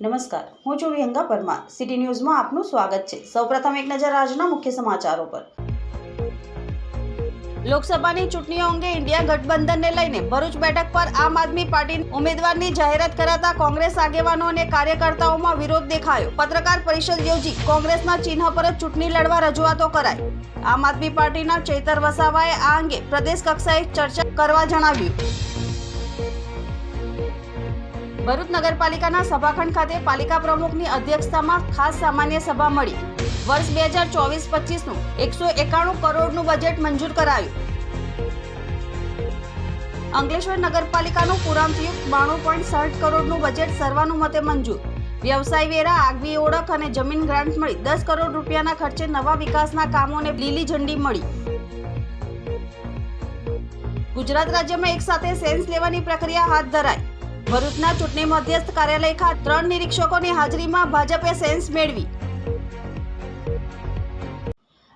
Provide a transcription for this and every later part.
નમસ્કાર. હું છું વિહંગા પરમાર. સિટી ન્યૂઝમાં આપનું સ્વાગત છે. સૌપ્રથમ એક નજર આજના મુખ્ય સમાચારો પર. લોકસભાની ચૂંટણીઓ અંગે ઇન્ડિયા ગઠબંધનને લઈને ભરૂચ બેઠક પર આમ આદમી પાર્ટી ઉમેદવારની જાહેરાત કરાતા કોંગ્રેસ આગેવાનો અને કાર્યકર્તાઓમાં વિરોધ દેખાયો. પત્રકાર પરિષદ યોજી કોંગ્રેસના ચિહ્ન પર જ ચૂંટણી લડવા રજૂઆતો કરાઈ. આમ આદમી પાર્ટીના ચૈતર વસાવાએ આ અંગે પ્રદેશ કક્ષાએ ચર્ચા કરવા જણાવ્યું. ભરૂચ નગરપાલિકાના સભાખંડ ખાતે પાલિકા પ્રમુખની અધ્યક્ષતામાં ખાસ સામાન્ય સભા મળી. વર્ષ બે હજાર ચોવીસ પચીસનું એકસો એકાણું કરોડનું બજેટ મંજૂર કરાયું. અંકલેશ્વર નગરપાલિકાનું પુરાંતયુક્ત બાણું પોઈન્ટ સાઠ કરોડનું બજેટ સર્વાનુમતે મંજૂર. વ્યવસાય વેરા, આગવી ઓળખ અને જમીન ગ્રાન્ટ મળી. દસ કરોડ રૂપિયાના ખર્ચે નવા વિકાસના કામોને લીલી ઝંડી મળી. ગુજરાત રાજ્યમાં એક સાથે સેન્સ લેવાની પ્રક્રિયા હાથ ધરાઈ. ભરૂચના ચૂંટણી મધ્યસ્થ કાર્યાલય ખાતે ત્રણ નિરીક્ષકોની હાજરીમાં ભાજપે સેન્સ મેળવી.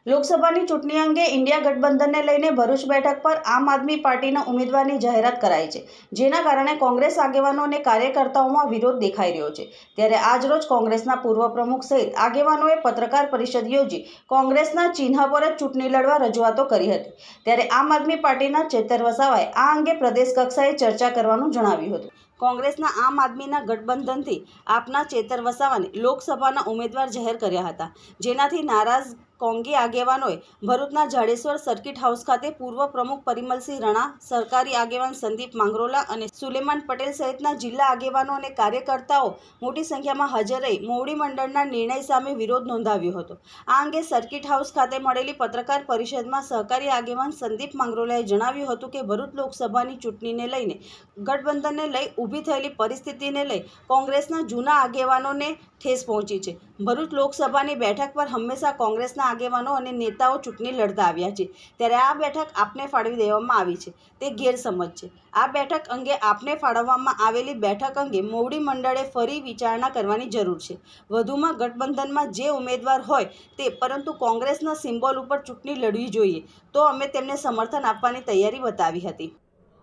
લોકસભાની ચૂંટણી અંગે ઇન્ડિયા ગઠબંધનને લઈને ભરૂચ બેઠક પર આમ આદમી પાર્ટીના ઉમેદવારની જાહેરાત કરાઈ છે, જેના કારણે કોંગ્રેસ આગેવાનો અને કાર્યકર્તાઓમાં વિરોધ દેખાઈ રહ્યો છે. ત્યારે આજરોજ કોંગ્રેસના પૂર્વ પ્રમુખ સહિત આગેવાનોએ પત્રકાર પરિષદ યોજી કોંગ્રેસના ચિહ્ન પર જ ચૂંટણી લડવા રજૂઆતો કરી હતી. ત્યારે આમ આદમી પાર્ટીના ચેતર વસાવાએ આ અંગે પ્રદેશ કક્ષાએ ચર્ચા કરવાનું જણાવ્યું હતું. કોંગ્રેસના આમ આદમીના ગઠબંધનથી આપના ચેતર વસાવાને લોકસભાના ઉમેદવાર જાહેર કર્યા હતા. જેનાથી નારાજ કોંગી આગેવાનોએ ભરૂચના જાડેશ્વર સર્કિટ હાઉસ ખાતે પૂર્વ પ્રમુખ પરિમલસિંહ રણા, સરકારી આગેવાન સંદીપ માંગરોલા અને સુલેમાન પટેલ સહિતના જિલ્લા આગેવાનો અને કાર્યકર્તાઓ મોટી સંખ્યામાં હાજર રહી મોવડી મંડળના નિર્ણય સામે વિરોધ નોંધાવ્યો હતો. આ અંગે સર્કિટ હાઉસ ખાતે મળેલી પત્રકાર પરિષદમાં સહકારી આગેવાન સંદીપ માંગરોલાએ જણાવ્યું હતું કે ભરૂચ લોકસભાની ચૂંટણીને લઈને ગઠબંધનને લઈ ઊભી થયેલી પરિસ્થિતિને લઈ કોંગ્રેસના જૂના આગેવાનોને ઠેસ પહોંચી છે. ભરૂચ લોકસભાની બેઠક પર હંમેશા કોંગ્રેસના આગેવાનો અને નેતાઓ ચૂંટણી લડતા આવ્યા છે. ત્યારે આ બેઠક આપને ફાળવી દેવામાં આવી છે. તે ગેરસમજ છે. આ બેઠક અંગે આપને ફાળવવામાં આવેલી બેઠક અંગે મોવડી મંડળે ફરી વિચારણા કરવાની જરૂર છે. વધુમાં ગઠબંધનમાં જે ઉમેદવાર હોય તે, પરંતુ કોંગ્રેસના સિમ્બોલ ઉપર ચૂંટણી લડવી જોઈએ, તો અમે તેમને સમર્થન આપવાની તૈયારી બતાવી હતી.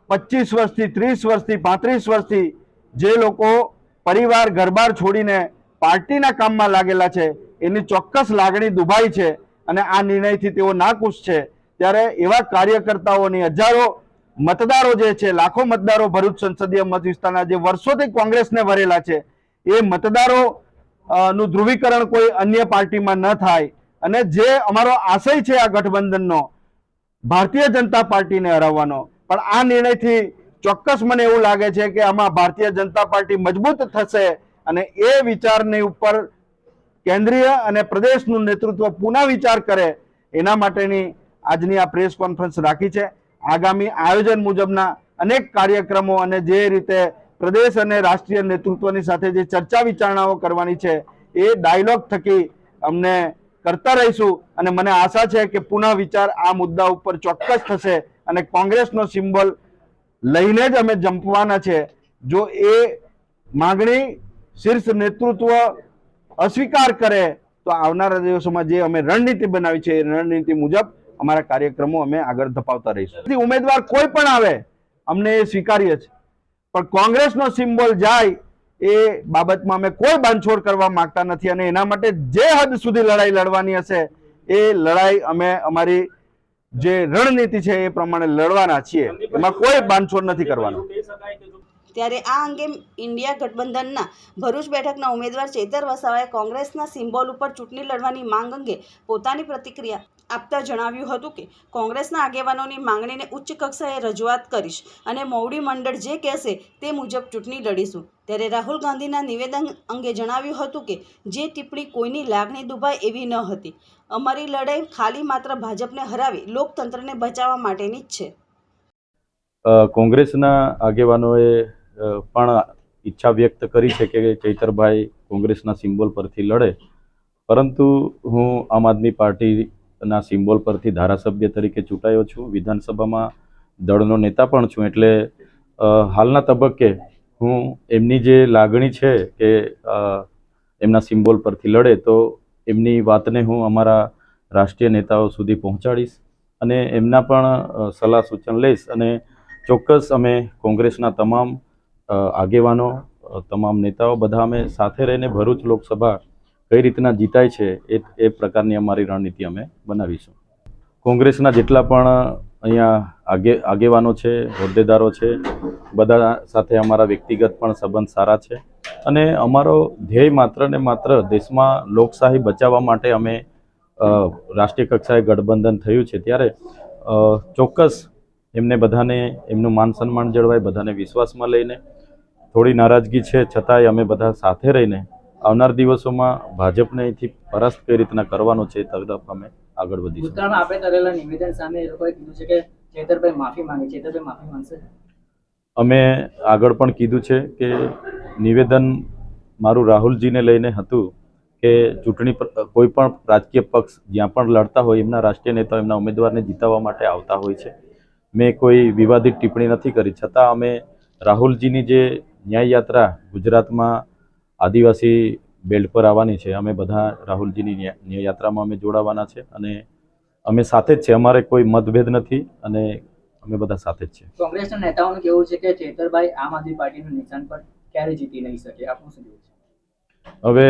પચીસ વર્ષથી ત્રીસ વર્ષથી પાંત્રીસ વર્ષથી જે લોકો પરિવાર ઘરબાર છોડીને પાર્ટીના કામમાં લાગેલા છે એની ચોક્કસ લાગણી દુભાઈ છે અને આ નિર્ણયથી તેઓ નાખુશ છે. ત્યારે એવા કાર્યકર્તાઓની હજારો મતદારો જે છે, લાખો મતદારો ભરૂચ સંસદીય મત વિસ્તારના જે વર્ષોથી કોંગ્રેસને વરેલા છે, એ મતદારો નું ધ્રુવીકરણ કોઈ અન્ય પાર્ટીમાં ન થાય. અને જે અમારો આશય છે આ ગઠબંધનનો, ભારતીય જનતા પાર્ટીને હરાવવાનો. પણ આ નિર્ણયથી ચોક્કસ મને એવું લાગે છે કે આમાં ભારતીય જનતા પાર્ટી મજબૂત થશે અને એ વિચારની ઉપર કેન્દ્રીય અને પ્રદેશનું નેતૃત્વ પુનઃ વિચાર કરે એના માટેની આજની આ પ્રેસ કોન્ફરન્સ રાખી છે. આગામી આયોજન મુજબના અનેક કાર્યક્રમો અને જે રીતે પ્રદેશ અને રાષ્ટ્રીય નેતૃત્વની સાથે જે ચર્ચા વિચારણાઓ કરવાની છે એ ડાયલોગ થકી અમને કરતા રહીશું અને મને આશા છે કે પુનઃ વિચાર આ મુદ્દા ઉપર ચોક્કસ થશે અને કોંગ્રેસનો સિમ્બોલ લઈને જ અમે જંપવાના છે. જો એ માગણી શીર્ષ નેતૃત્વ અસ્વીકાર કરે, તો આવનારા દિવસોમાં જે અમે રણનીતિ બનાવી છે, એ રણનીતિ મુજબ અમારા કાર્યક્રમો અમે આગળ ધપાવતા રહીશું. ઉમેદવાર કોઈ પણ આવે, અમને એ સ્વીકાર્ય છે પણ કોંગ્રેસનો સિમ્બોલ જાય, એ બાબતમાં અમે કોઈ બાંધછોડ કરવા માંગતા નથી અને એના માટે જે હદ સુધી લડાઈ લડવાની હશે, એ લડાઈ અમે અમારી જે રણનીતિ છે, એ પ્રમાણે લડવાના છીએ. એમાં કોઈ બાંધછોડ નથી કરવાનો. ત્યારે આ અંગે ઇન્ડિયા ગઠબંધનના ભરૂચ બેઠકના ઉમેદવાર ચેતર વસાવાએ કોંગ્રેસના સિમ્બોલ ઉપર ચૂંટણી લડવાની માંગ અંગે પોતાની પ્રતિક્રિયા આપતા જણાવ્યું હતું કે, કોંગ્રેસના આગેવાનોની માંગણીને ઉચ્ચ કક્ષાએ રજૂઆત કરીશ અને મોવડી મંડળ જે કહેશે તે મુજબ ચૂંટણી લડીશું. ત્યારે રાહુલ ગાંધીના નિવેદન અંગે જણાવ્યું હતું કે, જે ટિપ્પણી કોઈની લાગણી દુભાય એવી ન હતી. અમારી લડાઈ ખાલી માત્ર ભાજપને હરાવી લોકતંત્રને બચાવવા માટેની જ છે. કોંગ્રેસના આગેવાનોએ પણ ઈચ્છા વ્યક્ત કરી છે કે ચૈતરભાઈ કોંગ્રેસના સિમ્બોલ પરથી લડે. પરંતુ હું આમ આદમી પાર્ટીના સિમ્બોલ પરથી ધારાસભ્ય તરીકે ચૂંટાયો છું. વિધાનસભામાં દળનો નેતા પણ છું. એટલે હાલના તબક્કે હું એમની જે લાગણી છે કે એમના સિમ્બોલ પરથી લડે, તો એમની વાતને હું અમારા રાષ્ટ્રીય નેતાઓ સુધી પહોંચાડીશ અને એમના પણ સલાહ સૂચન લઈશ. અને ચોક્કસ અમે કોંગ્રેસના તમામ આગેવાનો તમામ નેતાઓ બધા અમે સાથે રહીને ભરૂચ લોકસભા કઈ રીતના જીતાય છે એ એ પ્રકારની અમારી રણનીતિ અમે બનાવીશું. કોંગ્રેસના જેટલા પણ અહીંયા આગે, આગેવાનો છે, હોદ્દેદારો છે, બધા સાથે અમારા વ્યક્તિગત પણ સંબંધ સારા છે અને અમારો ધ્યેય માત્ર ને માત્ર દેશમાં લોકશાહી બચાવવા માટે અમે રાષ્ટ્રીય કક્ષાએ ગઠબંધન થયું છે ત્યારે ચોક્કસ એમને બધાને એમનું માન સન્માન જળવાય, બધાને વિશ્વાસમાં લઈને થોડી નારાજગી છે છતાંય અમે બધા સાથે રહીને આવનાર દિવસોમાં ભાજપને અહીંથી પરાસ્ત કઈ રીતના કરવાનો છે તરફ અમે આગળ વધીશું. ભૂતકાળમાં આપણે કરેલા નિવેદન સામે એ લોકોએ કીધું છે કે ચેતરભાઈ માફી માંગે ચેતરભાઈ માફી માંગશે. અમે આગળ પણ કીધું છે કે નિવેદન મારું રાહુલજીને લઈને હતું કે ચૂંટણી પ્ર- કોઈ પણ રાજકીય પક્ષ જ્યાં પણ લડતા હોય એમના રાષ્ટ્રીય નેતાઓ એમના ઉમેદવારને જીતાવવા માટે આવતા હોય છે. મેં કોઈ વિવાદિત ટિપ્પણી નથી કરી છતાં અમે રાહુલજીની જે ન્યાય યાત્રા ગુજરાતમાં આદિવાસી બેલ્ટ પર આવવાની છે. અમે બધા રાહુલજીની ન્યા ન્યાય યાત્રામાં અમે જોડાવાના છે અને અમે સાથે જ છે. અમારે કોઈ મતભેદ નથી અને અમે બધા સાથે જ છે. કોંગ્રેસના નેતાઓનું કહેવું છે કે ચેતરભાઈ આમ આદમી પાર્ટીનું નિશાન પર ક્યારે જીતી નહીં શકે. આપનું શું કહેવું છે? હવે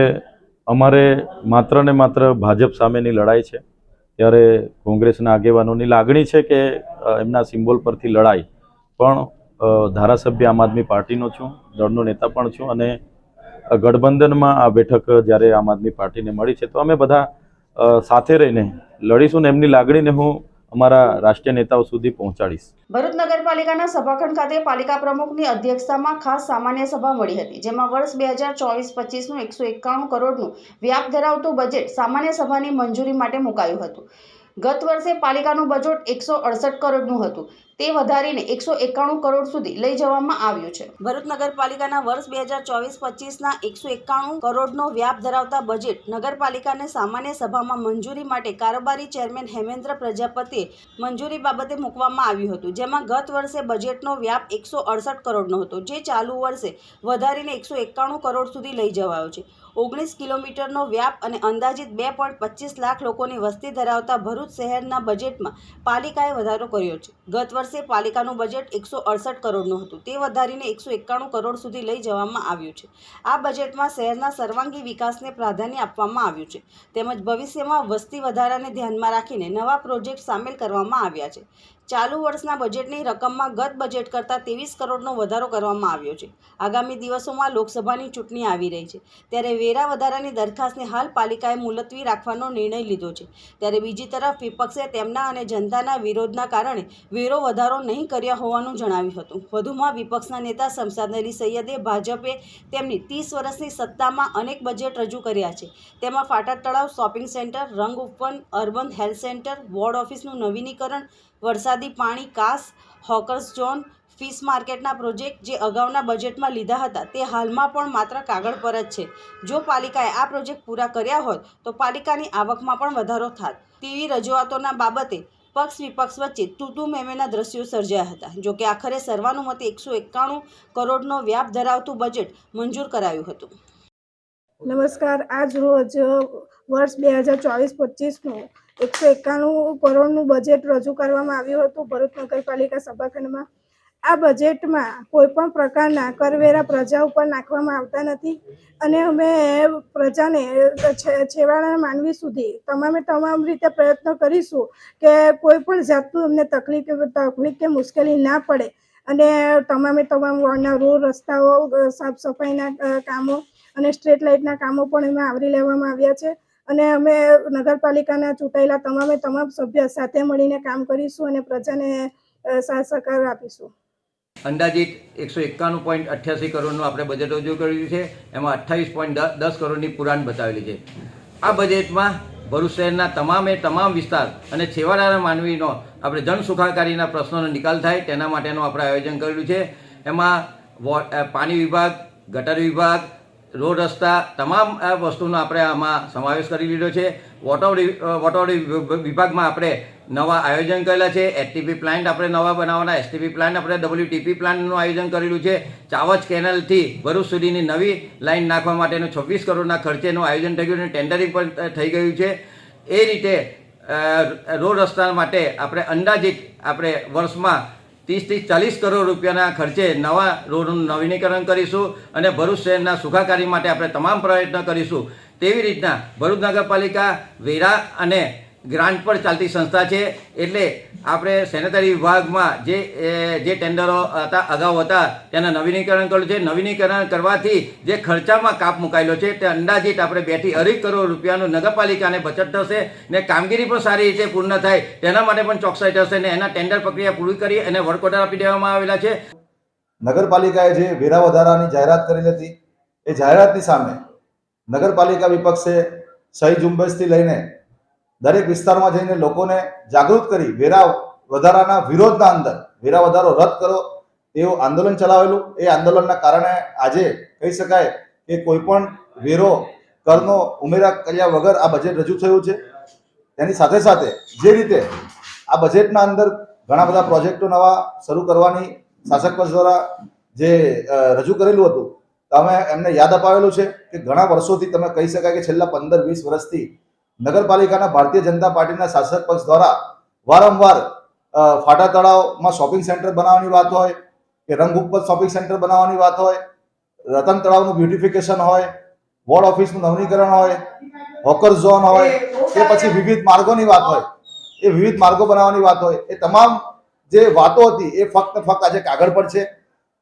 અમારે માત્ર ને માત્ર ભાજપ સામેની લડાઈ છે. ત્યારે કોંગ્રેસના આગેવાનોની લાગણી છે કે એમના સિમ્બોલ પરથી લડાઈ. પણ ધારાસભ્ય આમ આદમી પાર્ટીનો છું, દળનો નેતા પણ છું અને ગઠબંધનમાં આ બેઠક જ્યારે આમ આદમી પાર્ટીને મળી છે, તો અમે બધા સાથે રહીને લડીશું ને એમની લાગણીને હું અમારા રાષ્ટ્રીય નેતાઓ સુધી પહોંચાડીશ. ભરૂચ નગરપાલિકાના સભાખંડ ખાતે પાલિકા પ્રમુખની અધ્યક્ષતામાં ખાસ સામાન્ય સભા મળી હતી, જેમાં વર્ષ બે હજાર ચોવીસ પચીસનું એકસો એકાણું કરોડનું વ્યાપ ધરાવતું બજેટ સામાન્ય સભાની મંજૂરી માટે મુકાયું હતું. ગત વર્ષે પાલિકાનું બજેટ એકસો અડસઠ કરોડનું હતું. તે વધારીને એકસો એકાણું કરોડ સુધી લઈ જવામાં આવ્યું છે. ભરૂચ નગરપાલિકાના વર્ષ બે હજાર ચોવીસ પચીસના એકસો એકાણું કરોડનો વ્યાપ ધરાવતા બજેટ નગરપાલિકાને સામાન્ય સભામાં મંજૂરી માટે કારોબારી ચેરમેન હેમેન્દ્ર પ્રજાપતિએ મંજૂરી બાબતે મૂકવામાં આવ્યું હતું, જેમાં ગત વર્ષે બજેટનો વ્યાપ એકસો અડસઠ કરોડનો હતો, જે ચાલુ વર્ષે વધારીને એકસો એકાણું કરોડ સુધી લઈ જવાયો છે. ઓગણીસ કિલોમીટરનો વ્યાપ અને અંદાજિત બે પોઈન્ટ પચીસ લાખ લોકોની વસ્તી ધરાવતા ભરૂચ શહેરના બજેટમાં પાલિકાએ વધારો કર્યો છે. ગત વર્ષે પાલિકાનું બજેટ એકસો અડસઠ કરોડનું હતું. તે વધારીને એકસો એકાણું કરોડ સુધી લઈ જવામાં આવ્યું છે. આ બજેટમાં શહેરના સર્વાંગી વિકાસને પ્રાધાન્ય આપવામાં આવ્યું છે. તેમજ ભવિષ્યમાં વસ્તી વધારાને ધ્યાનમાં રાખીને નવા પ્રોજેક્ટ સામેલ કરવામાં આવ્યા છે. ચાલુ વર્ષના બજેટની રકમમાં ગત બજેટ કરતાં ત્રેવીસ કરોડનો વધારો કરવામાં આવ્યો છે. આગામી દિવસોમાં લોકસભાની ચૂંટણી આવી રહી છે. ત્યારે વેરા વધારાની દરખાસ્તને હાલ પાલિકાએ મુલતવી રાખવાનો નિર્ણય લીધો છે. ત્યારે બીજી તરફ વિપક્ષે તેમના અને જનતાના વિરોધના કારણે વેરો વધારો નહીં કર્યા હોવાનું જણાવ્યું હતું. વધુમાં વિપક્ષના નેતા શમશાદ અલી સૈયદે ભાજપે તેમની ત્રીસ વર્ષની સત્તામાં અનેક બજેટ રજૂ કર્યા છે. તેમાં ફાટા તળાવ, shopping centre, Rang Upvan urban health centre, ward ઓફિસનું નવીનીકરણ વરસાદી પાણી કાસ, હોકર્સ ઝોન, ફિશ માર્કેટના પ્રોજેક્ટ જે અગાઉના બજેટમાં લીધા હતા તે હાલમાં પણ માત્ર કાગળ પર જ છે. જો પાલિકાએ આ પ્રોજેક્ટ પૂરા કર્યા હોત તો પાલિકાની આવકમાં પણ વધારો થાત. તેવી રજૂઆતોના બાબતે પક્ષ વિપક્ષ વચ્ચે તૂતુ મેમેના દ્રશ્યો સર્જાયા હતા. જોકે આખરે સર્વાનુમતે એકસો એકાણું કરોડનો વ્યાપ ધરાવતું બજેટ મંજૂર કરાયું હતું. નમસ્કાર. આજ રોજ વર્ષ બે હજાર ચોવીસ પચીસનું એકસો એકાણું કરોડનું બજેટ રજૂ કરવામાં આવ્યું હતું. ભરૂચ નગરપાલિકા સભાખંડમાં આ બજેટમાં કોઈ પણ પ્રકારના કરવેરા પ્રજા ઉપર નાખવામાં આવતા નથી અને અમે પ્રજાને છેવાડાના માનવી સુધી તમામે તમામ રીતે પ્રયત્ન કરીશું કે કોઈ પણ જાતનું અમને તકલીફ તકલીફ કે મુશ્કેલી ના પડે અને તમામે તમામ વોર્ડના રોડ, રસ્તાઓ, સાફ સફાઈના કામો અને સ્ટ્રીટ લાઇટના કામો પણ એમાં આવરી લેવામાં આવ્યા છે. અને અમે નગરપાલિકાના ચૂંટાયેલા તમામે તમામ સભ્ય સાથે મળીને કામ કરીશું અને પ્રજાને સહકાર આપીશું. અંદાજિત એકસો એકાણું પોઈન્ટ અઠ્યાસી કરોડનું આપણે બજેટ રજૂ કર્યું છે. એમાં અઠ્ઠાવીસ પોઈન્ટ દસ કરોડની પુરાણ બતાવેલી છે. આ બજેટમાં ભરૂચ શહેરના તમામે તમામ વિસ્તાર અને છેવાડાના માનવીનો આપણે જન સુખાકારીના પ્રશ્નોનો નિકાલ થાય તેના માટેનું આપણે આયોજન કર્યું છે. એમાં પાણી વિભાગ, ગટર વિભાગ રોડ રસ્તા તમામ આ વસ્તુનો આપણે આમાં સમાવેશ કરી લીધો છે. વોટર વોટર વિભાગમાં આપણે નવા આયોજન કરેલા છે. એસટીપી પ્લાન્ટ આપણે નવા બનાવવાના. એસટીપી પ્લાન્ટ આપણે ડબલ્યુટીપી પ્લાન્ટનું આયોજન કરેલું છે. ચાવચ કેનલથી ભરૂચ સુધીની નવી લાઇન નાખવા માટેનું છવ્વીસ કરોડના ખર્ચેનું આયોજન થઈ ગયું અને ટેન્ડરિંગ પણ થઈ ગયું છે. એ રીતે રોડ રસ્તા માટે આપણે અંદાજિત આપણે વર્ષમાં ત્રીસથી ચાલીસ કરોડ રૂપિયાના ખર્ચે નવા રોડનું નવીનીકરણ કરીશું અને ભરૂચ શહેરના સુખાકારી માટે આપણે તમામ પ્રયત્ન કરીશું. તેવી રીતના ભરૂચ નગરપાલિકા વેરા અને ગ્રાન્ટ પર ચાલતી સંસ્થા છે. એટલે આપણે સેનેટરી વિભાગમાં જે જે ટેન્ડરો હતા, અગાઉ હતા, તેના નવીનીકરણ કર્યું છે. નવીનીકરણ કરવાથી જે ખર્ચામાં કાપ મુકાયેલો છે, તે અંદાજિત આપણે બેથી અઢી કરોડ રૂપિયાનું નગરપાલિકાને બચત થશે ને કામગીરી પણ સારી રીતે પૂર્ણ થાય. તેના માટે પણ ચોકસાઈ થશે ને એના ટેન્ડર પ્રક્રિયા પૂરી કરી અને વર્ક આપી દેવામાં આવેલા છે. નગરપાલિકાએ જે વેરા વધારાની જાહેરાત કરેલી હતી, એ જાહેરાતની સામે નગરપાલિકા વિપક્ષે સહી ઝુંબેશથી લઈને દરેક વિસ્તારમાં જઈને લોકોને જાગૃત કરી વેરા વધારાના વિરોધના અંદર, વેરા વધારો રદ કરો તેવું આંદોલન ચલાવેલું. એ આંદોલનના કારણે આજે કહી શકાય કે કોઈ પણ વેરો, કરનો ઉમેરા કર્યા વગર આ બજેટ રજૂ થયું છે. તેની સાથે સાથે જે રીતે આ બજેટના અંદર ઘણા બધા પ્રોજેક્ટો નવા શરૂ કરવાની શાસક પક્ષ દ્વારા જે રજૂ કરેલું હતું તમે એમને યાદ અપાવેલું છે કે ઘણા વર્ષોથી તમે કહી શકાય કે છેલ્લા પંદર વીસ વર્ષથી નગરપાલિકાના ભારતીય જનતા પાર્ટીના શાસક પક્ષ દ્વારા વારંવાર ફાટા તળાવમાં શોપિંગ સેન્ટર બનાવવાની વાત હોય કે રંગ ઉપર શોપિંગ સેન્ટર બનાવવાની વાત હોય, રતન તળાવનું બ્યુટિફિકેશન હોય, વોર્ડ ઓફિસનું નવીનીકરણ હોય, હોકર ઝોન હોય કે પછી વિવિધ માર્ગોની વાત હોય. એ વિવિધ માર્ગો બનાવવાની વાત હોય. એ તમામ જે વાતો હતી એ ફક્ત ફક્ત આજે કાગળ પર છે.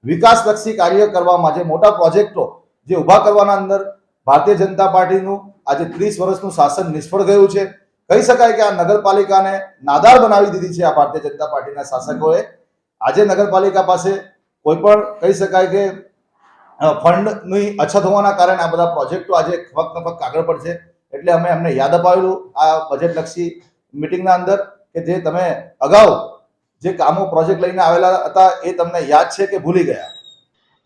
વિકાસલક્ષી કાર્ય કરવામાં જે મોટા પ્રોજેક્ટો જે ઊભા કરવાના અંદર ભારતીય જનતા પાર્ટીનું આજે ત્રીસ વર્ષનું શાસન નિષ્ફળ ગયું છે. કહી શકાય કે આ નગરપાલિકાને નાદાર બનાવી દીધી છે આ ભારતીય જનતા પાર્ટીના શાસકોએ. આજે નગરપાલિકા પાસે કોઈ પણ કહી શકાય કે ફંડની અછત હોવાના કારણે આ બધા પ્રોજેક્ટો આજે ફક્ત ફક્ત કાગળ પર છે. એટલે અમે અમને યાદ અપાવેલું આ બજેટલક્ષી મિટિંગના અંદર કે જે તમે અગાઉ જે કામો પ્રોજેક્ટ લઈને આવેલા હતા એ તમને યાદ છે કે ભૂલી ગયા?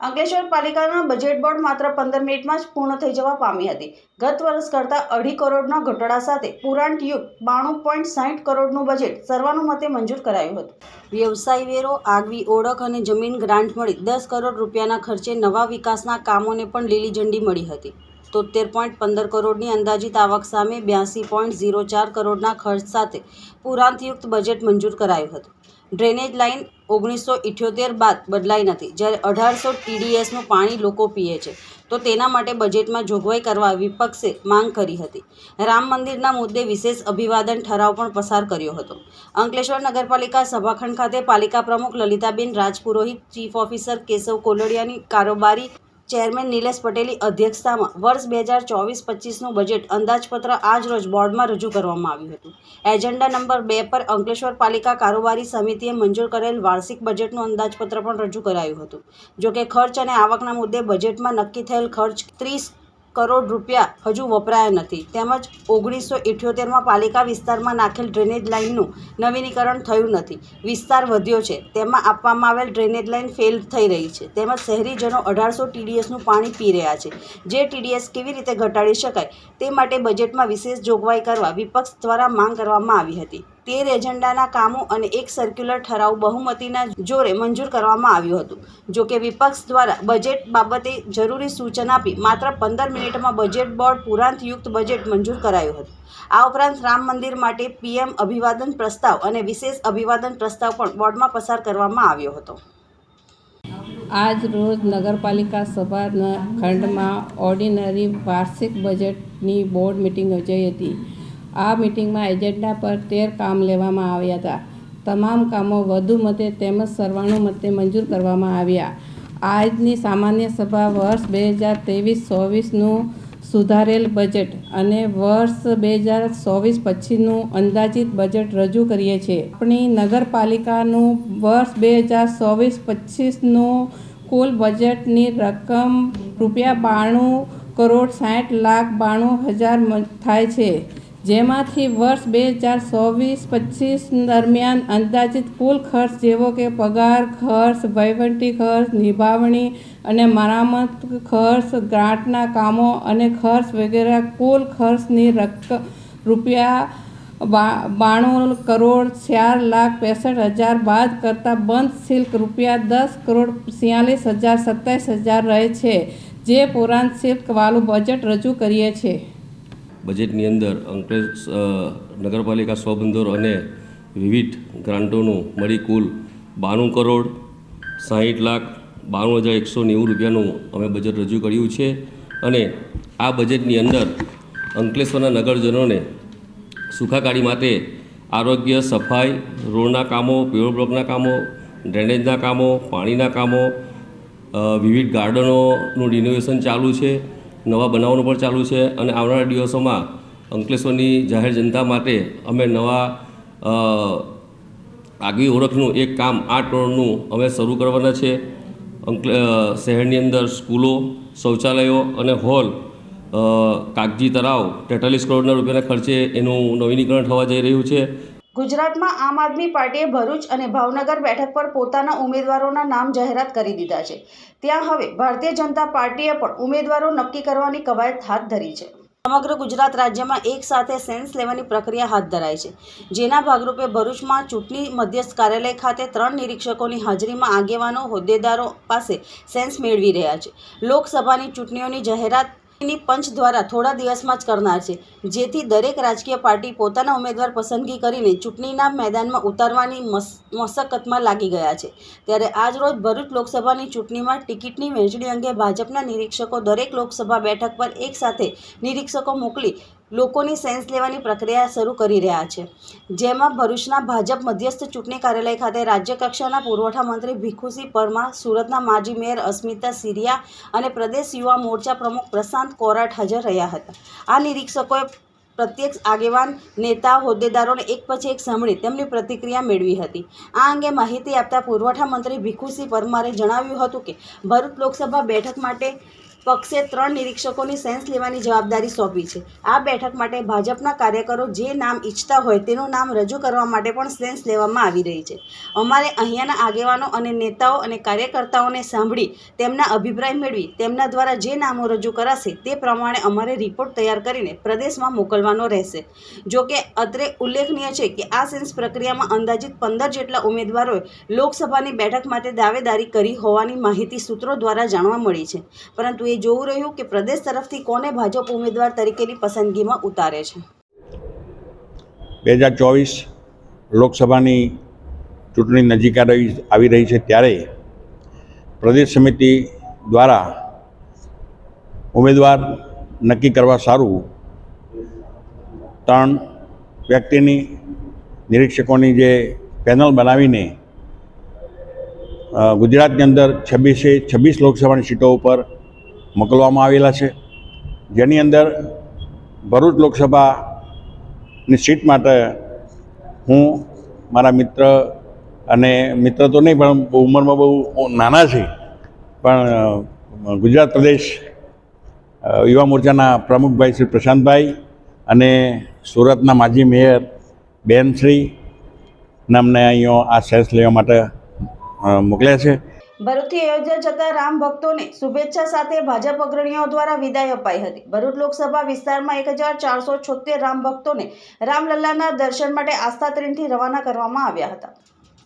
અંકલેશ્વર પાલિકાના બજેટ બોર્ડ માત્ર પંદર મિનિટમાં જ પૂર્ણ થઈ જવા પામી હતી. ગત વર્ષ કરતાં અઢી કરોડના ઘટાડા સાથે પુરાંતયુક્ત બાણું પોઈન્ટ સાહીઠ કરોડનું બજેટ સર્વાનુમતે મંજૂર કરાયું હતું. વ્યવસાય વેરો, આગવી ઓળખ અને જમીન ગ્રાન્ટ મળી દસ કરોડ રૂપિયાના ખર્ચે નવા વિકાસના કામોને પણ લીલી ઝંડી મળી હતી. તોતેર પોઈન્ટ પંદર કરોડની અંદાજિત આવક સામે બ્યાસી પોઈન્ટ ઝીરો ચાર કરોડના ખર્ચ સાથે પુરાંતયુક્ત બજેટ મંજૂર કરાયું હતું. ડ્રેનેજ લાઇન ઓગણીસો ઇઠ્યોતેર બાદ બદલાઈ નથી. જ્યારે અઢારસો ટીડીએસનું પાણી લોકો પીએ છે, તો તેના માટે બજેટમાં જોગવાઈ કરવા વિપક્ષે માંગ કરી હતી. રામ મંદિરના મુદ્દે વિશેષ અભિવાદન ઠરાવ પણ પસાર કર્યો હતો. અંકલેશ્વર નગરપાલિકા સભાખંડ ખાતે પાલિકા પ્રમુખ લલિતાબેન રાજપુરોહિત, ચીફ ઓફિસર કેશવ કોલડિયાની કારોબારી ચેરમેન નિલેશ પટેલની અધ્યક્ષતામાં વર્ષ બે હજાર ચોવીસ પચીસનું બજેટ અંદાજપત્ર આજરોજ બોર્ડમાં રજૂ કરવામાં આવ્યું હતું. એજન્ડા નંબર બે પર અંકલેશ્વર પાલિકા કારોબારી સમિતિએ મંજૂર કરેલ વાર્ષિક બજેટનું અંદાજપત્ર પણ રજૂ કરાયું હતું. જોકે ખર્ચ અને આવકના મુદ્દે બજેટમાં નક્કી થયેલ ખર્ચ ત્રીસ કરોડ રૂપિયા હજુ વપરાયા નથી. તેમજ ઓગણીસો ઇઠ્યોતેરમાં પાલિકા વિસ્તારમાં નાખેલ ડ્રેનેજ લાઇનનું નવીનીકરણ થયું નથી. વિસ્તાર વધ્યો છે. તેમાં આપવામાં આવેલ ડ્રેનેજ લાઇન ફેલ થઈ રહી છે. તેમજ શહેરીજનો અઢારસો ટીડીએસનું પાણી પી રહ્યા છે. જે ટીડીએસ કેવી રીતે ઘટાડી શકાય તે માટે બજેટમાં વિશેષ જોગવાઈ કરવા વિપક્ષ દ્વારા માંગ કરવામાં આવી હતી. તેર એજન્ડાના કામો અને એક સર્ક્યુલર ઠરાવ બહુમતીના જોરે મંજૂર કરવામાં આવ્યું હતું. જો કે વિપક્ષ દ્વારા બજેટ બાબતે જરૂરી સૂચન આપી માત્ર પંદર મિનિટમાં બજેટ બોર્ડ પુરાંતયુક્ત બજેટ મંજૂર કરાયું હતું. આ ઉપરાંત રામ મંદિર માટે પીએમ અભિવાદન પ્રસ્તાવ અને વિશેષ અભિવાદન પ્રસ્તાવ પણ બોર્ડમાં પસાર કરવામાં આવ્યો હતો. આજ રોજ નગરપાલિકા સભાના ખંડમાં ઓર્ડિનરી વાર્ષિક બજેટની બોર્ડ મિટિંગ યોજાઈ હતી. આ મિટિંગમાં એજન્ડા પર તેર કામ લેવામાં આવ્યા હતા. તમામ કામો વધુ મતે તેમજ સર્વાનુમતે મંજૂર કરવામાં આવ્યા. આજની સામાન્ય સભા વર્ષ બે હજાર ત્રેવીસ ચોવીસનું સુધારેલ બજેટ અને વર્ષ બે હજાર ચોવીસ પછીનું અંદાજિત બજેટ રજૂ કરીએ છીએ. આપણી નગરપાલિકાનું વર્ષ બે હજાર ચોવીસ પચીસનું કુલ બજેટની રકમ રૂપિયા બાણું કરોડ સાઠ લાખ બાણું હજાર થાય છે. જેમાંથી વર્ષ બે હજાર ચોવીસ પચીસ દરમિયાન અંદાજિત કુલ ખર્ચ જેવો કે પગાર, ખર્ચ, વહીવટી ખર્ચ, નિભાવણી અને મરામત ખર્ચ, ગ્રાન્ટના કામો અને ખર્ચ વગેરે કુલ ખર્ચની રકમ રૂપિયા બાણું કરોડ ચાર લાખ પેંસઠ હજાર બાદ કરતાં બંધ શિલ્ક રૂપિયા દસ કરોડ છિયાલીસ હજાર સત્તાવીસ હજાર રહે છે, જે પુરાંત શુલ્કવાળું બજેટ રજૂ કરીએ છીએ. બજેટની અંદર અંકલેશ નગરપાલિકા સ્વબંદર અને વિવિધ ગ્રાન્ટોનું મળી કુલ બાણું કરોડ સાહીઠ લાખ બાણું હજાર એકસો નેવું રૂપિયાનું અમે બજેટ રજૂ કર્યું છે અને આ બજેટની અંદર અંકલેશ્વરના નગરજનોને સુખાકારી માટે આરોગ્ય, સફાઈ, રોડના કામો પ્યોર બ્લોકના કામો ડ્રેનેજના કામો, પાણીના કામો વિવિધ ગાર્ડનોનું રિનોવેશન ચાલુ છે. નવા બનાવવાનું પણ ચાલુ છે અને આવનારા દિવસોમાં અંકલેશ્વરની જાહેર જનતા માટે અમે નવા આગવી ઓળખનું એક કામ આઠ કરોડનું અમે શરૂ કરવાના છે. અંકલે શહેરની અંદર સ્કૂલો, શૌચાલયો અને હોલ કાગજી તળાવ તેતાલીસ કરોડના રૂપિયાના ખર્ચે એનું નવીનીકરણ થવા જઈ રહ્યું છે. ગુજરાતમાં આમ આદમી પાર્ટીએ ભરૂચ અને ભાવનગર બેઠક પર પોતાના ઉમેદવારોના નામ જાહેરાત કરી દીધા છે. ત્યાં હવે ભારતીય જનતા પાર્ટીએ પણ ઉમેદવારો નક્કી કરવાની કવાયત હાથ ધરી છે. સમગ્ર ગુજરાત રાજ્યમાં એક સાથે સેન્સ લેવાની પ્રક્રિયા હાથ ધરાઈ છે. જેના ભાગરૂપે ભરૂચમાં ચૂંટણી મધ્યસ્થ કાર્યાલય ખાતે ત્રણ નિરીક્ષકોની હાજરીમાં આગેવાનો, હોદ્દેદારો પાસે સેન્સ મેળવી રહ્યા છે. લોકસભાની ચૂંટણીઓની જાહેરાત ની પંચ દ્વારા થોડા દિવસમાં જ કરનાર છે. જેથી દરેક રાજકીય પાર્ટી પોતાના ઉમેદવાર પસંદગી કરીને ચૂંટણીના મેદાનમાં ઉતારવાની મશક્કતમાં લાગી ગયા છે. ત્યારે આજરોજ ભરૂચ લોકસભાની ચૂંટણીમાં ટિકિટની વહેંચણી અંગે ભાજપના નિરીક્ષકો દરેક લોકસભા બેઠક પર એક સાથે નિરીક્ષકો મોકલી લોકોની સેન્સ લેવાની પ્રક્રિયા શરૂ કરી રહ્યા છે. જેમાં ભરૂચના ભાજપ મધ્યસ્થ ચૂંટણી કાર્યાલય ખાતે રાજ્ય કક્ષાના પુરવઠા મંત્રી ભીખુસિંહ પરમાર, સુરતના માજી મેયર અસ્મિતા સિરિયા અને પ્રદેશ યુવા મોરચા પ્રમુખ પ્રશાંત કોરાટ હાજર રહ્યા હતા. આ નિરીક્ષકોએ પ્રત્યક્ષ આગેવાન, નેતા, હોદ્દેદારોને એક પછી એક સાંભળી તેમની પ્રતિક્રિયા મેળવી હતી. આ અંગે માહિતી આપતા પુરવઠા મંત્રી ભીખુસિંહ પરમારે જણાવ્યું હતું કે, ભરૂચ લોકસભા બેઠક માટે પક્ષે ત્રણ નિરીક્ષકોની સેન્સ લેવાની જવાબદારી સોંપી છે. આ બેઠક માટે ભાજપના કાર્યકરો જે નામ ઈચ્છતા હોય તેનું નામ રજૂ કરવા માટે પણ સેન્સ લેવામાં આવી રહી છે. અમારે અહીંયાના આગેવાનો અને નેતાઓ અને કાર્યકર્તાઓને સાંભળી તેમના અભિપ્રાય મેળવી તેમના દ્વારા જે નામો રજૂ કરાશે તે પ્રમાણે અમારે રિપોર્ટ તૈયાર કરીને પ્રદેશમાં મોકલવાનો રહેશે. જો કે અત્રે ઉલ્લેખનીય છે કે આ સેન્સ પ્રક્રિયામાં અંદાજિત પંદર જેટલા ઉમેદવારોએ લોકસભાની બેઠક માટે દાવેદારી કરી હોવાની માહિતી સૂત્રો દ્વારા જાણવા મળી છે. પરંતુ એ જોવું રહ્યું કે પ્રદેશ તરફથી કોને ભાજપ ઉમેદવાર તરીકેની પસંદગીમાં ઉતારે છે? બે હજાર ચોવીસ લોકસભાની ચૂંટણી નજીક આવી રહી છે ત્યારે પ્રદેશ સમિતિ દ્વારા ઉમેદવાર નક્કી કરવા સારું ત્રણ વ્યક્તિની નિરીક્ષકોની જે પેનલ બનાવીને ગુજરાતની અંદર છવ્વીસે છવ્વીસ લોકસભાની સીટો ઉપર મોકલવામાં આવેલા છે. જેની અંદર ભરૂચ લોકસભાની સીટ માટે હું, મારા મિત્ર અને મિત્ર તો નહીં, પણ ઉંમરમાં બહુ નાના છે. પણ ગુજરાત પ્રદેશ યુવા મોરચાના પ્રમુખભાઈ શ્રી પ્રશાંતભાઈ અને સુરતના માજી મેયર બેનશ્રી, નામને અહીંયા આ સેન્સ લેવા માટે મોકલ્યા છે. ભરૂચથી અયોધ્યા જતા રામ ભક્તોને શુભેચ્છા સાથે ભાજપ અગ્રણીઓ દ્વારા વિદાય અપાઈ હતી. ભરૂચ લોકસભા વિસ્તારમાં એક હજાર ચારસો છોતેર રામ ભક્તોને રામલલ્લાના દર્શન માટે આસ્થા ટ્રેનથી રવાના કરવામાં આવ્યા હતા.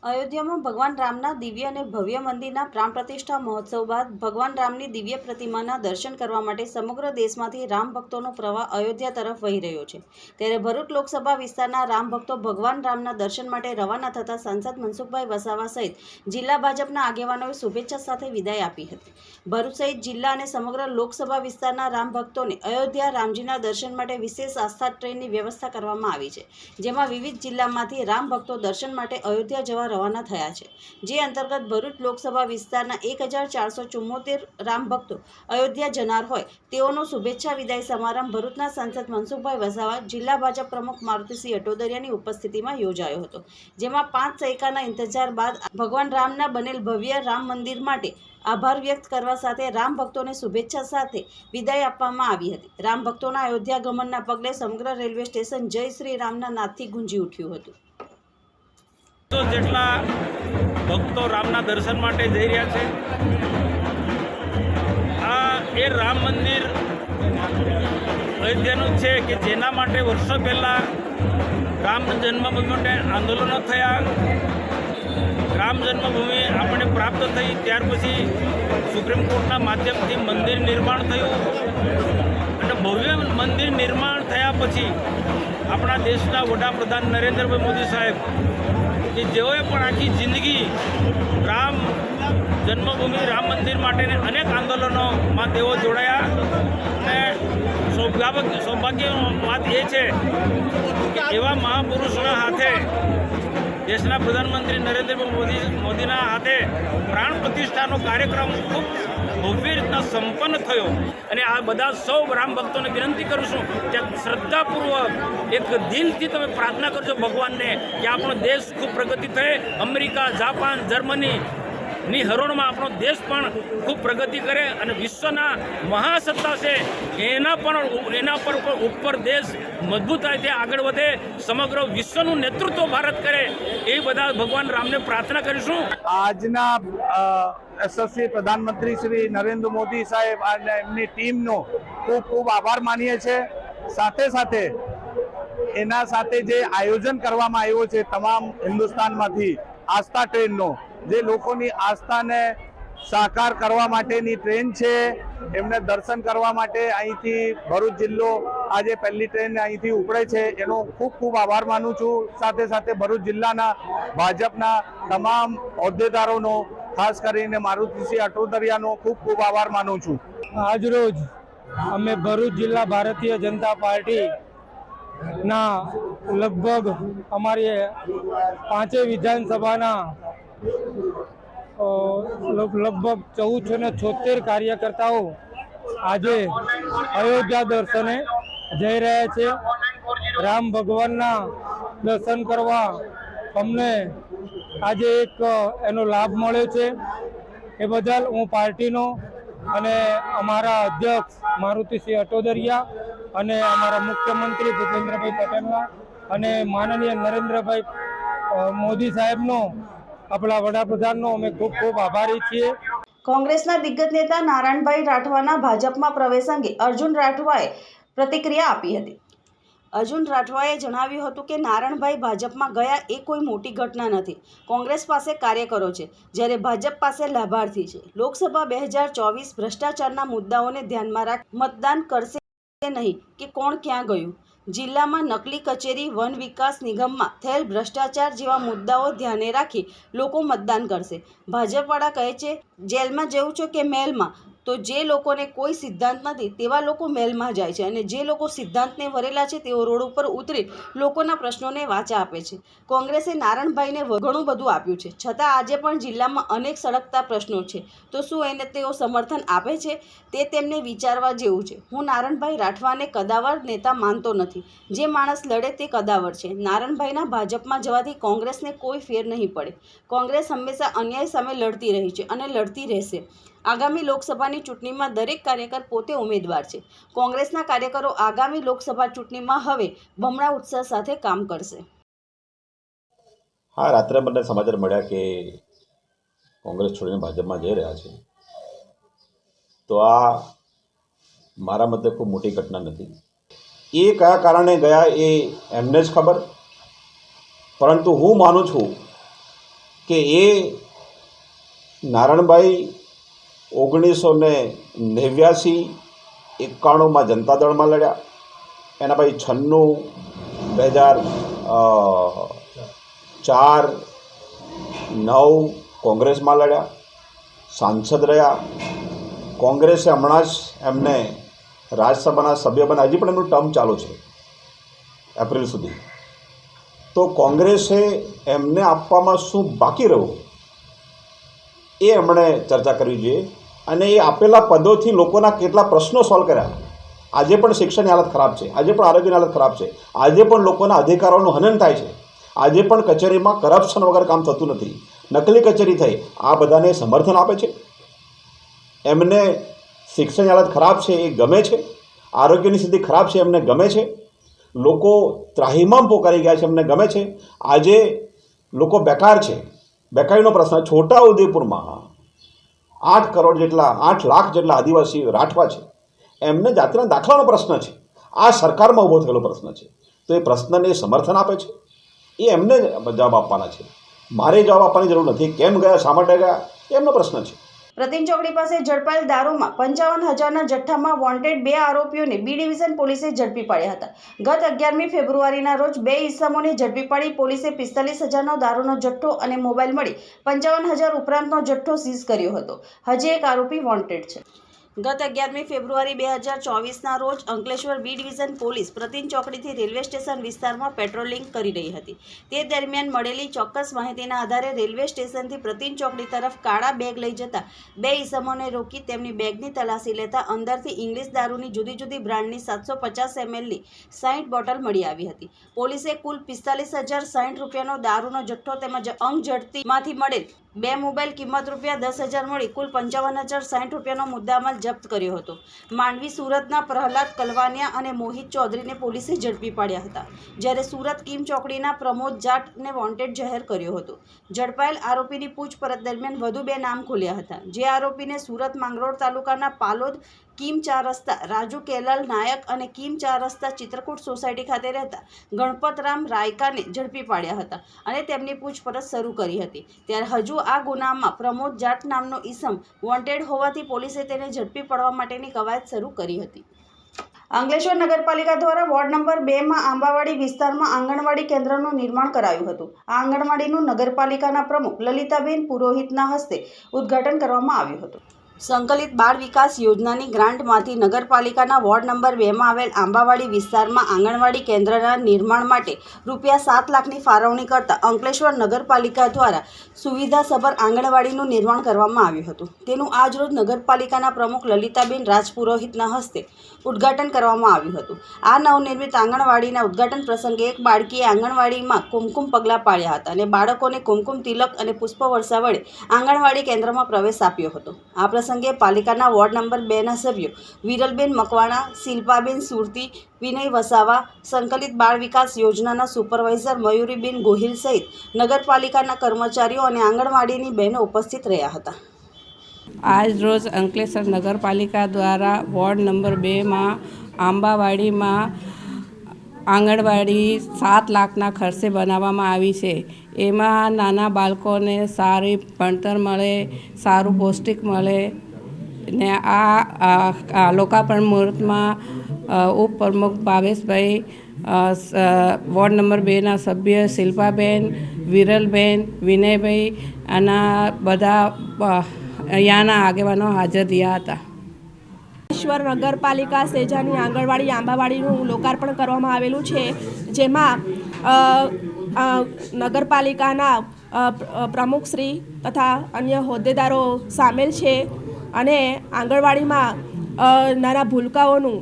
અયોધ્યામાં ભગવાન રામના દિવ્ય અને ભવ્ય મંદિરના પ્રાણ પ્રતિષ્ઠા મહોત્સવ બાદ ભગવાન રામની દિવ્ય પ્રતિમાના દર્શન કરવા માટે સમગ્ર દેશમાંથી રામ ભક્તોનો પ્રવાહ અયોધ્યા તરફ વહી રહ્યો છે. ત્યારે ભરૂચ લોકસભા વિસ્તારના રામ ભક્તો ભગવાન રામના દર્શન માટે રવાના થતા સાંસદ મનસુખભાઈ વસાવા સહિત જિલ્લા ભાજપના આગેવાનોએ શુભેચ્છા સાથે વિદાય આપી હતી. ભરૂચ સહિત જિલ્લા અને સમગ્ર લોકસભા વિસ્તારના રામ ભક્તોને અયોધ્યા રામજીના દર્શન માટે વિશેષ આસ્થા ટ્રેનની વ્યવસ્થા કરવામાં આવી છે. જેમાં વિવિધ જિલ્લામાંથી રામ ભક્તો દર્શન માટે અયોધ્યા જવા રવાના થયા છે. જે અંતર્ગત ભરૂચ લોકસભા વિસ્તારના એક હજાર ચારસો ચુમ્મોતેર રામ ભક્તો અયોધ્યા જનાર હોય, તેઓનો શુભેચ્છા વિદાય સમારંભ ભરૂચના સાંસદ મનસુખભાઈ વસાવા, જિલ્લા ભાજપ પ્રમુખ મારુતિસિંહ અટોદરિયાની ઉપસ્થિતિમાં યોજાયો હતો. જેમાં પાંચ સૈકાના ઇંતજાર બાદ ભગવાન રામના બનેલ ભવ્ય રામ મંદિર માટે આભાર વ્યક્ત કરવા સાથે રામ ભક્તોને શુભેચ્છા સાથે વિદાય આપવામાં આવી હતી. રામ ભક્તોના અયોધ્યા ગમનના પગલે સમગ્ર રેલવે સ્ટેશન જય શ્રી રામના નાદથી ગુંજી ઉઠ્યું હતું. જેટલા ભક્તો રામના દર્શન માટે જઈ રહ્યા છે, આ એ રામ મંદિર અયોધ્યાનું છે કે જેના માટે વર્ષો પહેલાં રામ જન્મભૂમિ માટે આંદોલનો થયા. રામ જન્મભૂમિ આપણે પ્રાપ્ત થઈ, ત્યાર પછી સુપ્રીમ કોર્ટના માધ્યમથી મંદિર નિર્માણ થયું. અને ભવ્ય મંદિર નિર્માણ થયા પછી આપણા દેશના વડાપ્રધાન નરેન્દ્રભાઈ મોદી સાહેબ કે જેઓએ પણ આખી જિંદગી રામ જન્મભૂમિ, રામ મંદિર માટેને અનેક આંદોલનોમાં તેઓ જોડાયા. અને સૌભાગ્ય, સૌભાગ્યની વાત એ છે કે એવા મહાપુરુષોના હાથે દેશના પ્રધાનમંત્રી નરેન્દ્ર મોદી, મોદીના હાથે પ્રાણ પ્રતિષ્ઠાનો કાર્યક્રમ ખૂબ ભવ્ય રીતના સંપન્ન થયો. અને આ બધા સૌ રામ ભક્તોને વિનંતી કરું છું કે શ્રદ્ધાપૂર્વક એક દિલથી તમે પ્રાર્થના કરજો ભગવાનને કે આપણો દેશ ખૂબ પ્રગતિ થાય. અમેરિકા, જાપાન, જર્મની ની હરોળમાં આપણો દેશ પણ ખૂબ પ્રગતિ કરે અને વિશ્વના મહાસત્તા છે, એના પણ એના પર ઉપર દેશ મજબૂતાઈથી આગળ વધે, સમગ્ર વિશ્વનું નેતૃત્વ ભારત કરે, એ બધા ભગવાન રામને પ્રાર્થના કરીશું. આજના યશસ્વી પ્રધાનમંત્રી શ્રી નરેન્દ્ર મોદી સાહેબ અને એમની ટીમનો ખૂબ ખૂબ આભાર માનીએ છીએ સાથે સાથે એના સાથે જે આયોજન કરવામાં આવ્યું છે, તમામ હિન્દુસ્તાનમાંથી આસ્થા ટ્રેનનો જે લોકોની આસ્થાને સાકાર કરવા માટેની ટ્રેન છે, એમને દર્શન કરવા માટે અહીંથી ભરૂચ જિલ્લો આજે પહેલી ટ્રેન અહીંથી ઉપડે છે. એનો ખૂબ ખૂબ આભાર માનું છું. સાથે સાથે ભરૂચ જિલ્લાના ભાજપના તમામ હોદ્દેદારોનો, ખાસ કરીને મારુતિસિંહ અટોદરિયાનો ખૂબ ખૂબ આભાર માનું છું. આજરોજ અમે ભરૂચ જિલ્લા ભારતીય જનતા પાર્ટી ના લગભગ અમારી પાંચેય વિધાનસભાના લગભગ ચૌદસો ને છોતેર કાર્યકર્તાઓ આજે અયોધ્યા દર્શને જઈ રહ્યા છે. રામ ભગવાનના દર્શન કરવા અમને આજે એક, એનો લાભ મળ્યો છે. એ બદલ હું પાર્ટીનો અને અમારા અધ્યક્ષ મારુતિસિંહ અટોદરિયા અને અમારા મુખ્યમંત્રી ભૂપેન્દ્રભાઈ પટેલના અને માનનીય નરેન્દ્રભાઈ મોદી સાહેબનો આપણા વડાપ્રધાનનો અમે ખૂબ ખૂબ આભારી છીએ. કોંગ્રેસના દિગ્ગજ નેતા નારાયણભાઈ રાઠવાના ભાજપમાં પ્રવેશ અંગે અર્જુન રાઠવાએ પ્રતિક્રિયા આપી હતી. અર્જુન રાઠવાએ જણાવ્યું હતું કે નારાયણભાઈ ભાજપમાં ગયા એ કોઈ મોટી ઘટના નથી. કોંગ્રેસ પાસે કાર્યકરો છે, જ્યારે ભાજપ પાસે લાભાર્થી છે. લોકસભા બે હજાર ચોવીસ ભ્રષ્ટાચારના મુદ્દાઓને ધ્યાનમાં રાખ મતદાન કરશે નહીં કે કોણ ક્યાં ગયું? જિલ્લામાં નકલી કચેરી, વન વિકાસ નિગમમાં થયેલ ભ્રષ્ટાચાર જેવા મુદ્દાઓ ધ્યાને રાખી લોકો મતદાન કરશે. ભાજપવાળા કહે છે, જેલમાં જવું છો કે મહેલમાં તો જે લોકોને કોઈ સિદ્ધાંત નથી, તેવા લોકો મહેલમાં જાય છે અને જે લોકો સિદ્ધાંતને વરેલા છે, તેઓ રોડ ઉપર ઉતરી લોકોના પ્રશ્નોને વાચા આપે છે. કોંગ્રેસે નારણભાઈને ઘણું બધું આપ્યું છે. છતાં આજે પણ જિલ્લામાં અનેક સળગતા પ્રશ્નો છે. તો શું એને તેઓ સમર્થન આપે છે? તે તેમને વિચારવા જેવું છે. હું નારણભાઈ રાઠવાને કદાવર નેતા માનતો નથી. જે માણસ લડે તે કદાવર છે. નારણભાઈના ભાજપમાં જવાથી કોંગ્રેસને કોઈ ફેર નહીં પડે. કોંગ્રેસ હંમેશા અન્યાય સામે લડતી રહી છે અને લડતી રહેશે. આગામી લોકસભાની ચૂંટણીમાં દરેક કાર્યકર પોતે ઉમેદવાર છે. કોંગ્રેસના કાર્યકરો આગામી લોકસભા ચૂંટણીમાં હવે બમણા ઉત્સાહ સાથે કામ કરશે. હા, રાત્રે મને સમાચાર મળ્યા કે કોંગ્રેસ છોડીને ભાજપમાં જઈ રહ્યા છે. તો આ મારા મતે ખૂબ મોટી ઘટના નથી. એ કયા કારણે ગયા એ એમને જ ખબર. પરંતુ હું માનું છું કે એ નારણભાઈ ઓગણીસો ને નેવ્યાસી એકાણુંમાં જનતા દળમાં લડ્યા. એના પછી છન્નું, બે હજાર ચાર, નવ કોંગ્રેસમાં લડ્યા. સાંસદ રહ્યા. કોંગ્રેસે હમણાં જ એમને રાજ્યસભાના સભ્ય બને હજી પણ એમનું ટર્મ ચાલુ છે, એપ્રિલ સુધી. તો કોંગ્રેસે એમને આપવામાં શું બાકી રહ્યું? એ એમણે ચર્ચા કરવી જોઈએ. અને એ આપેલા પદોથી લોકોના કેટલા પ્રશ્નો સોલ્વ કર્યા. આજે પણ શિક્ષણની હાલત ખરાબ છે. આજે પણ આરોગ્યની હાલત ખરાબ છે. આજે પણ લોકોના અધિકારોનું હનન થાય છે. આજે પણ કચેરીમાં કરપ્શન વગર કામ થતું નથી. નકલી કચેરી થઈ. આ બધાને સમર્થન આપે છે? એમને શિક્ષણની હાલત ખરાબ છે એ ગમે છે? આરોગ્યની સ્થિતિ ખરાબ છે એમને ગમે છે? લોકો ત્રાહિમામ પોકારી ગયા છે એમને ગમે છે? આજે લોકો બેકાર છે. બેકારીનો પ્રશ્ન છોટા ઉદેપુરમાં આઠ કરોડ જેટલા, આઠ લાખ જેટલા આદિવાસી રાઠવા છે. એમને જાતિના દાખલાનો પ્રશ્ન છે. આ સરકારમાં ઊભો થયેલો પ્રશ્ન છે. તો એ પ્રશ્નને સમર્થન આપે છે? એ એમને જવાબ આપવાના છે. મારે જવાબ આપવાની જરૂર નથી. કેમ ગયા, શા માટે ગયા? એમનો પ્રશ્ન છે. પ્રતિન ચોકડી પાસે ઝડપાયેલ દારૂમાં પંચાવન હજારના જથ્થામાં વોન્ટેડ બે આરોપીઓને બી ડિવિઝન પોલીસે ઝડપી પાડ્યા હતા. ગત અગિયારમી ફેબ્રુઆરીના રોજ બે ઇસમોને ઝડપી પાડી પોલીસે પિસ્તાલીસ હજારનો દારૂનો જથ્થો અને મોબાઈલ મળી પંચાવન હજાર ઉપરાંતનો જથ્થો સીઝ કર્યો હતો. હજી એક આરોપી વોન્ટેડ છે. ગત અગિયારમી ફેબ્રુઆરી બે હજાર ચોવીસના રોજ Ankleshwar B division police Pratin ચોકડીથી railway station વિસ્તારમાં પેટ્રોલિંગ કરી રહી હતી. તે દરમિયાન મળેલી ચોક્કસ માહિતીના આધારે રેલવે સ્ટેશનથી પ્રતિન ચોકડી તરફ કાળા બેગ લઈ જતા બે ઇસમોને રોકી તેમની બેગની તલાશી લેતા અંદરથી ઇંગ્લિશ દારૂની જુદી જુદી બ્રાન્ડની સાતસો પચાસ એમએલની સાઠ બોટલ મળી આવી હતી. પોલીસે કુલ પિસ્તાલીસ હજાર સાઠ રૂપિયાનો દારૂનો જથ્થો તેમજ અંગ ઝડતીમાંથી મળેલ બે મોબાઈલ કિંમત રૂપિયા દસ હજાર મળી કુલ પંચાવન હજાર સાઠ રૂપિયાનો મુદ્દામાલ જપ્ત કર્યો હતો. માંડવી સુરતના પ્રહલાદ કલવાનિયા અને મોહિત ચૌધરીને પોલીસે ઝડપી પાડ્યા હતા. જ્યારે સુરત કિમ ચોકડીના પ્રમોદ જાટને વોન્ટેડ જાહેર કર્યો હતો. ઝડપાયેલ આરોપીની પૂછપરછ દરમિયાન વધુ બે નામ ખોલ્યા હતા. જે આરોપીને સુરત માંગરોળ તાલુકાના પાલોદ કિમ ચાર રસ્તા, રાજુ કેલાલ નાયક અને કિમ ચાર રસ્તા ચિત્રકૂટ સોસાયટી ખાતે રહેતા ગણપતરામ રાયકાને ઝડપી પાડ્યા હતા અને તેમની પૂછપરછ શરૂ કરી હતી. ત્યારે હજુ આ ગુનામાં પ્રમોદ જાટ નામનો ઈસમ વોન્ટેડ હોવાથી પોલીસે તેને ઝડપી પડવા માટેની કવાયત શરૂ કરી હતી. અંકલેશ્વર નગરપાલિકા દ્વારા વોર્ડ નંબર બેમાં આંબાવાડી વિસ્તારમાં આંગણવાડી કેન્દ્રનું નિર્માણ કરાયું હતું. આ આંગણવાડીનું નગરપાલિકાના પ્રમુખ લલિતાબેન પુરોહિતના હસ્તે ઉદ્ઘાટન કરવામાં આવ્યું હતું. સંકલિત બાળ વિકાસ યોજનાની ગ્રાન્ટમાંથી નગરપાલિકાના વોર્ડ નંબર બેમાં આવેલ આંબાવાડી વિસ્તારમાં આંગણવાડી કેન્દ્રના નિર્માણ માટે રૂપિયા સાત લાખની ફાળવણી કરતા અંકલેશ્વર નગરપાલિકા દ્વારા સુવિધાસભર આંગણવાડીનું નિર્માણ કરવામાં આવ્યું હતું. તેનું આજરોજ નગરપાલિકાના પ્રમુખ લલિતાબેન રાજપુરોહિતના હસ્તે ઉદ્ઘાટન કરવામાં આવ્યું હતું. આ નવનિર્મિત આંગણવાડીના ઉદ્ઘાટન પ્રસંગે એક બાળકીએ આંગણવાડીમાં કુમકુમ પગલાં પાડ્યા હતા અને બાળકોને કુમકુમ તિલક અને પુષ્પવર્ષા વડે આંગણવાડી કેન્દ્રમાં પ્રવેશ આપ્યો હતો. આ પ્રસંગે પાલિકાના વોર્ડ નંબર બેના સભ્યો વિરલબેન મકવાણા, શિલ્પાબેન સુરતી, વિનય વસાવા, સંકલિત બાળ વિકાસ યોજનાના સુપરવાઇઝર મયુરીબેન ગોહિલ સહિત નગરપાલિકાના કર્મચારીઓ અને આંગણવાડીની બહેનો ઉપસ્થિત રહ્યા હતા. આજ રોજ અંકલેશ્વર નગરપાલિકા દ્વારા વોર્ડ નંબર બેમાં આંબાવાડીમાં આંગણવાડી સાત લાખના ખર્ચે બનાવવામાં આવી છે. એમાં નાના બાળકોને સારી ભણતર મળે, સારું પૌષ્ટિક મળે. ને આ લોકાર્પણ મુહૂર્તમાં ઉપપ્રમુખ ભાવેશભાઈ વોર્ડ નંબર બેના સભ્ય શિલ્પાબેન, વિરલબેન, વિનયભાઈ અને બધા અહીંયાના આગેવાનો હાજર રહ્યા હતા. ઈશ્વર નગરપાલિકા સેજાની આંગણવાડી, આંબાવાડીનું લોકાર્પણ કરવામાં આવેલું છે, જેમાં નગરપાલિકાના પ્રમુખશ્રી તથા અન્ય હોદ્દેદારો સામેલ છે અને આંગણવાડીમાં નાના ભૂલકાઓનું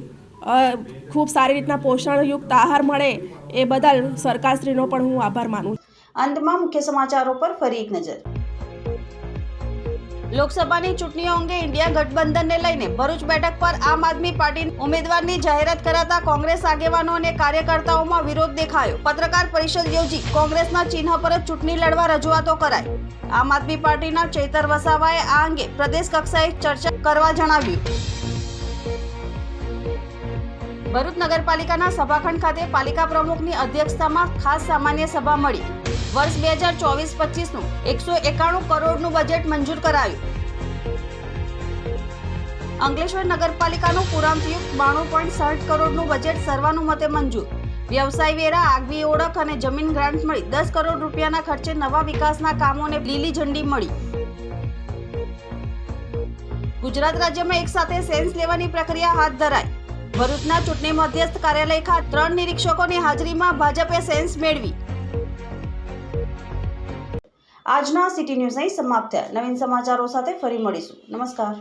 ખૂબ સારી રીતના પોષણયુક્ત આહાર મળે એ બદલ સરકારશ્રીનો પણ હું આભાર માનું અંતમાં મુખ્ય સમાચારો પર ફરી એક નજર. લોકસભાની ચૂંટણીઓ અંગે ઇન્ડિયા ગઠબંધનને લઈને ભરૂચ બેઠક પર આમ આદમી પાર્ટી ઉમેદવારની જાહેરાત કરાતા કોંગ્રેસ આગેવાનો અને કાર્યકર્તાઓમાં વિરોધ દેખાયો. પત્રકાર પરિષદ યોજી કોંગ્રેસના ચિહ્ન પર જ ચૂંટણી લડવા રજૂઆતો કરાઈ. આમ આદમી પાર્ટીના ચૈતર વસાવાએ આ અંગે પ્રદેશ કક્ષાએ ચર્ચા કરવા જણાવ્યું. ભરૂચ નગરપાલિકાના સભાખંડ ખાતે પાલિકા પ્રમુખની અધ્યક્ષતામાં ખાસ સામાન્ય સભા મળી. વર્ષ બે હજાર ચોવીસ પચીસનું એકસો એકાણું કરોડનું બજેટ મંજૂર કરાયું. અંકલેશ્વર નગરપાલિકાનું પુરાંતયુક્ત બાણું પોઈન્ટ સાઠ કરોડનું બજેટ સર્વાનુમતે મંજૂર. વ્યવસાય વેરા, આગવી ઓળખ અને જમીન ગ્રાન્ટ મળી. દસ કરોડ રૂપિયાના ખર્ચે નવા વિકાસના કામોને લીલી ઝંડી મળી. ગુજરાત રાજ્યમાં એક સાથે સેન્સ લેવાની પ્રક્રિયા હાથ ધરાઈ. ભરૂચના ચૂંટણી મધ્યસ્થ કાર્યાલય ખાતે ત્રણ નિરીક્ષકોની હાજરીમાં ભાજપે સેન્સ મેળવી. આજના સિટી ન્યૂઝ અહીં સમાપ્ત થયા. નવીન સમાચારો સાથે ફરી મળીશું. નમસ્કાર.